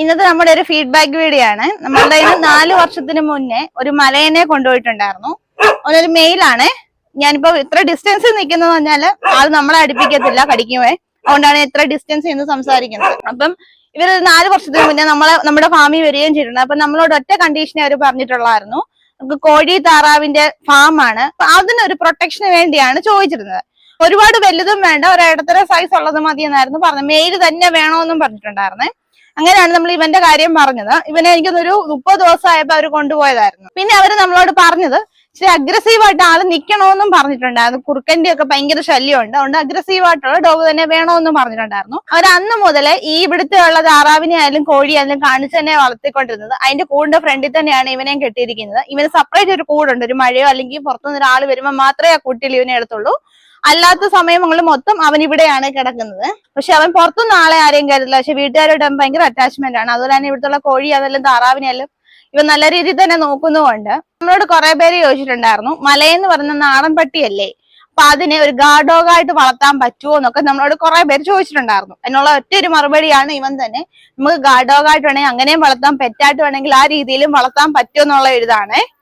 ഇന്നത്തെ നമ്മുടെ ഒരു ഫീഡ്ബാക്ക് വീഡിയോ ആണ്. നമ്മളുടെ നാല് വർഷത്തിന് മുന്നേ ഒരു മലയനെ കൊണ്ടുപോയിട്ടുണ്ടായിരുന്നു. അവനൊരു മെയിലാണ് ഞാനിപ്പോ ഇത്ര ഡിസ്റ്റൻസ് നിൽക്കുന്നത് പറഞ്ഞാൽ ആൾ നമ്മളെ അടുപ്പിക്കത്തില്ല കടിക്കുമേ അതുകൊണ്ടാണ് ഇത്ര ഡിസ്റ്റൻസ് നിന്ന് സംസാരിക്കുന്നത്. അപ്പം ഇവർ നാല് വർഷത്തിന് മുന്നേ നമ്മളെ നമ്മുടെ ഫാമിൽ വരികയും ചെയ്തിട്ടുണ്ട്. അപ്പൊ നമ്മളോട് ഒറ്റ കണ്ടീഷനെ അവർ പറഞ്ഞിട്ടുള്ളായിരുന്നു നമുക്ക് കോഴി താറാവിന്റെ ഫാമാണ് അപ്പൊ അതിനൊരു പ്രൊട്ടക്ഷന് വേണ്ടിയാണ് ചോദിച്ചിരുന്നത്. ഒരുപാട് വലുതും വേണ്ട ഒരു ഇടത്തര സൈസ് ഉള്ളത് മതി എന്നായിരുന്നു പറഞ്ഞത്. മെയിൽ തന്നെ വേണമെന്നും പറഞ്ഞിട്ടുണ്ടായിരുന്നേ. അങ്ങനെയാണ് നമ്മൾ ഇവന്റെ കാര്യം പറഞ്ഞത്. ഇവനെ എനിക്കൊന്നൊരു മുപ്പത് ദിവസമായപ്പോ അവർ കൊണ്ടുപോയതായിരുന്നു. പിന്നെ അവർ നമ്മളോട് പറഞ്ഞത് ഇച്ചിരി അഗ്രസീവ് ആയിട്ട് ആൾ നിക്കണമെന്നും പറഞ്ഞിട്ടുണ്ടായിരുന്നു. കുറുക്കന്റെ ഒക്കെ ഭയങ്കര ശല്യമുണ്ട്. അതുകൊണ്ട് അഗ്രസീവ് ആയിട്ടുള്ള ഡോഗ് തന്നെ വേണമെന്നും പറഞ്ഞിട്ടുണ്ടായിരുന്നു. അവർ അന്ന് മുതലേ ഈ ഇവിടുത്തെ ഉള്ള താറാവിനെ ആയാലും കോഴിയായാലും കാണിച്ച് തന്നെ വളർത്തിക്കൊണ്ടിരുന്നത്. അതിന്റെ കൂടിന്റെ ഫ്രണ്ടിൽ തന്നെയാണ് ഇവനെയും കെട്ടിയിരിക്കുന്നത്. ഇവന് സെപ്പറേറ്റ് ഒരു കൂടുണ്ട്. ഒരു മഴയോ അല്ലെങ്കിൽ പുറത്തുനിന്ന് ഒരാൾ വരുമ്പോൾ മാത്രമേ ആ കൂട്ടിൽ ഇവനെ എടുത്തുള്ളൂ. അല്ലാത്ത സമയം സമയങ്ങളിൽ മൊത്തം അവൻ ഇവിടെയാണ് കിടക്കുന്നത്. പക്ഷെ അവൻ പുറത്തുനിന്ന് ആളെ ആരെയും കരുതില്ല. പക്ഷെ വീട്ടുകാരോട് ഭയങ്കര അറ്റാച്ച്മെന്റ് ആണ്. അതുപോലെ തന്നെ ഇവിടുത്തെ കോഴി അതെല്ലാം താറാവിനെല്ലാം ഇവ നല്ല രീതിയിൽ തന്നെ നോക്കുന്നുമുണ്ട്. നമ്മളോട് കുറെ പേര് ചോദിച്ചിട്ടുണ്ടായിരുന്നു മലയെന്ന് പറഞ്ഞ നാടൻ പട്ടിയല്ലേ? അപ്പൊ അതിനെ ഒരു ഗാർഡോഗായിട്ട് വളർത്താൻ പറ്റുമോ എന്നൊക്കെ നമ്മളോട് കുറെ പേര് ചോദിച്ചിട്ടുണ്ടായിരുന്നു. അതിനുള്ള ഒറ്റ ഒരു മറുപടിയാണ് ഇവൻ തന്നെ. നമുക്ക് ഗാർഡോഗായിട്ട് വേണമെങ്കിൽ അങ്ങനെയും വളർത്താൻ പെറ്റായിട്ട് വേണമെങ്കിൽ ആ രീതിയിലും വളർത്താൻ പറ്റുമോ എന്നുള്ള ഒരു ഇതാണ്